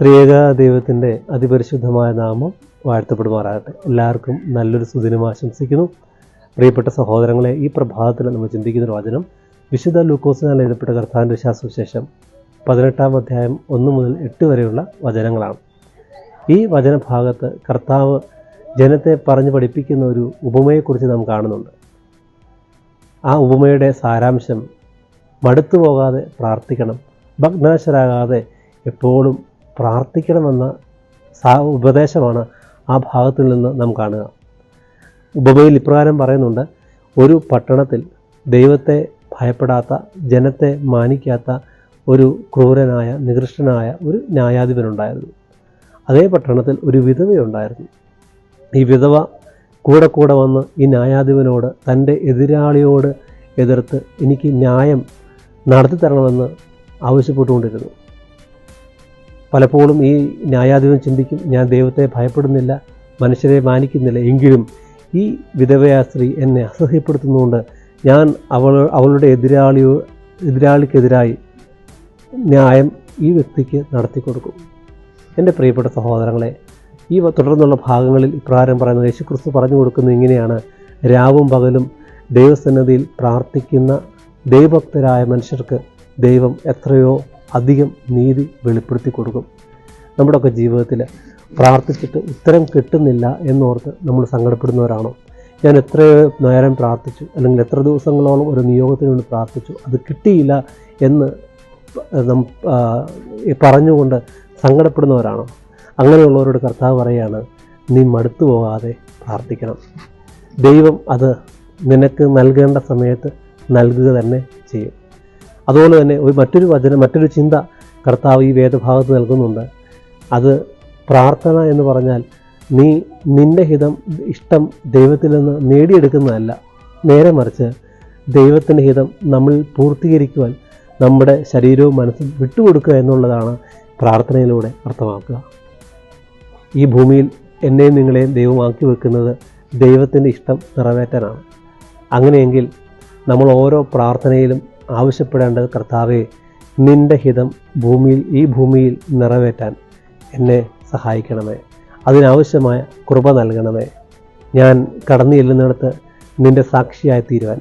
ത്രിയേക ദൈവത്തിന്റെ അതിപരിശുദ്ധമായ നാമം വാഴ്ത്തപ്പെടുമാറാകട്ടെ. എല്ലാവർക്കും നല്ലൊരു സുദിനം ആശംസിക്കുന്നു. പ്രിയപ്പെട്ട സഹോദരങ്ങളെ ഈ പ്രഭാതത്തിൽ നമ്മൾ ചിന്തിക്കുന്ന ഒരു വചനം വിശുദ്ധ ലൂക്കോസിനാൽ എഴുതപ്പെട്ട കർത്താവിന്റെ വിശ്വാസവിശേഷം പതിനെട്ടാം അധ്യായം ഒന്ന് മുതൽ എട്ട് വരെയുള്ള വചനങ്ങളാണ്. ഈ വചനഭാഗത്ത് കർത്താവ് ജനത്തെ പറഞ്ഞു പഠിപ്പിക്കുന്ന ഒരു ഉപമയെക്കുറിച്ച് നാം കാണുന്നുണ്ട്. ആ ഉപമയുടെ സാരാംശം മടുത്തു പോകാതെ പ്രാർത്ഥിക്കണം ഭഗ്നാശരാകാതെ എപ്പോഴും പ്രാർത്ഥിക്കണമെന്ന ഉപദേശമാണ് ആ ഭാഗത്തിൽ നിന്ന് നാം കാണുക. ഉപമയിൽ ഇപ്രകാരം പറയുന്നുണ്ട് ഒരു പട്ടണത്തിൽ ദൈവത്തെ ഭയപ്പെടാത്ത ജനത്തെ മാനിക്കാത്ത ഒരു ക്രൂരനായ നികൃഷ്ടനായ ഒരു ന്യായാധിപനുണ്ടായിരുന്നു. അതേ പട്ടണത്തിൽ ഒരു വിധവയുണ്ടായിരുന്നു. ഈ വിധവ കൂടെ കൂടെ വന്ന് ഈ ന്യായാധിപനോട് തന്റെ എതിരാളിയോട് എതിർത്ത് എനിക്ക് ന്യായം നടത്തി തരണമെന്ന് ആവശ്യപ്പെട്ടുകൊണ്ടിരുന്നു. പലപ്പോഴും ഈ ന്യായാധിപൻ ചിന്തിക്കും ഞാൻ ദൈവത്തെ ഭയപ്പെടുന്നില്ല മനുഷ്യരെ മാനിക്കുന്നില്ല. എങ്കിലും ഈ വിധവയാ സ്ത്രീ എന്നെ അസഹ്യപ്പെടുത്തുന്നതുകൊണ്ട് ഞാൻ അവൾ അവളുടെ എതിരാളിയോ എതിരാളിക്കെതിരായി ന്യായം ഈ വ്യക്തിക്ക് നടത്തി കൊടുക്കും. എന്റെ പ്രിയപ്പെട്ട സഹോദരങ്ങളെ ഈ തുടർന്നുള്ള ഭാഗങ്ങളിൽ ഇപ്രകാരം പറയുന്നത് യേശുക്രിസ്തു പറഞ്ഞു കൊടുക്കുന്നത് ഇങ്ങനെയാണ്. രാവും പകലും ദൈവസന്നതിയിൽ പ്രാർത്ഥിക്കുന്ന ദൈവഭക്തരായ മനുഷ്യർക്ക് ദൈവം എത്രയോ അധികം നീതി വെളിപ്പെടുത്തി കൊടുക്കും. നമ്മുടെയൊക്കെ ജീവിതത്തിൽ പ്രാർത്ഥിച്ചിട്ട് ഉത്തരം കിട്ടുന്നില്ല എന്നോർത്ത് നമ്മൾ സങ്കടപ്പെടുന്നവരാണോ? ഞാൻ എത്ര നേരം പ്രാർത്ഥിച്ചു അല്ലെങ്കിൽ എത്ര ദിവസങ്ങളോളം ഒരു നിയോഗത്തിന് വേണ്ടി പ്രാർത്ഥിച്ചു അത് കിട്ടിയില്ല എന്ന് പറഞ്ഞുകൊണ്ട് സങ്കടപ്പെടുന്നവരാണോ? അങ്ങനെയുള്ളവരോട് കർത്താവ് പറയാണ് നീ മടുത്തു പോകാതെ പ്രാർത്ഥിക്കണം. ദൈവം അത് നിനക്ക് നൽകേണ്ട സമയത്ത് നൽകുക തന്നെ ചെയ്യും. അതുപോലെ തന്നെ ഒരു മറ്റൊരു വചനം മറ്റൊരു ചിന്ത കർത്താവ് ഈ വേദഭാഗത്ത് നൽകുന്നുണ്ട്. അത് പ്രാർത്ഥന എന്ന് പറഞ്ഞാൽ നീ നിന്റെ ഹിതം ഇഷ്ടം ദൈവത്തിൽ നിന്ന് നേടിയെടുക്കുന്നതല്ല. നേരെ മറിച്ച് ദൈവത്തിന്റെ ഹിതം നമ്മൾ പൂർത്തീകരിക്കുവാൻ നമ്മുടെ ശരീരവും മനസ്സും വിട്ടുകൊടുക്കുക എന്നുള്ളതാണ് പ്രാർത്ഥനയിലൂടെ അർത്ഥമാക്കുക. ഈ ഭൂമിയിൽ എന്നെയും നിങ്ങളെയും ദൈവമാക്കി വെക്കുന്നത് ദൈവത്തിന്റെ ഇഷ്ടം നിറവേറ്റാനാണ്. അങ്ങനെയെങ്കിൽ നമ്മൾ ഓരോ പ്രാർത്ഥനയിലും ആവശ്യപ്പെടേണ്ടത് കർത്താവെ നിന്റെ ഹിതം ഭൂമിയിൽ ഈ ഭൂമിയിൽ നിറവേറ്റാൻ എന്നെ സഹായിക്കണമേ. അതിനാവശ്യമായ കൃപ നൽകണമേ. ഞാൻ കടന്നു ചെല്ലുന്നിടത്ത് നിന്റെ സാക്ഷിയായി തീരുവാൻ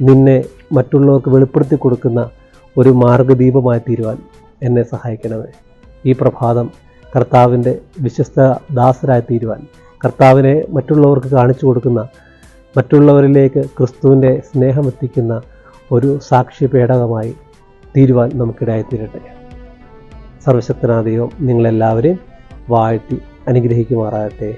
നിന്നെ മറ്റുള്ളവർക്ക് വെളിപ്പെടുത്തി കൊടുക്കുന്ന ഒരു മാർഗദീപമായി തീരുവാൻ എന്നെ സഹായിക്കണമേ. ഈ പ്രഭാതം കർത്താവിന്റെ വിശ്വസ്ത ദാസരായി തീരുവാൻ കർത്താവിനെ മറ്റുള്ളവർക്ക് കാണിച്ചു കൊടുക്കുന്ന മറ്റുള്ളവരിലേക്ക് ക്രിസ്തുവിന്റെ സ്നേഹമെത്തിക്കുന്ന ഒരു സാക്ഷി പേടകമായി തീരുവാൻ നമുക്കിടയായി തീരട്ടെ. സർവശക്തനാദൈവം നിങ്ങളെല്ലാവരെയും വാഴ്ത്തി അനുഗ്രഹിക്കുമാറാകട്ടെ.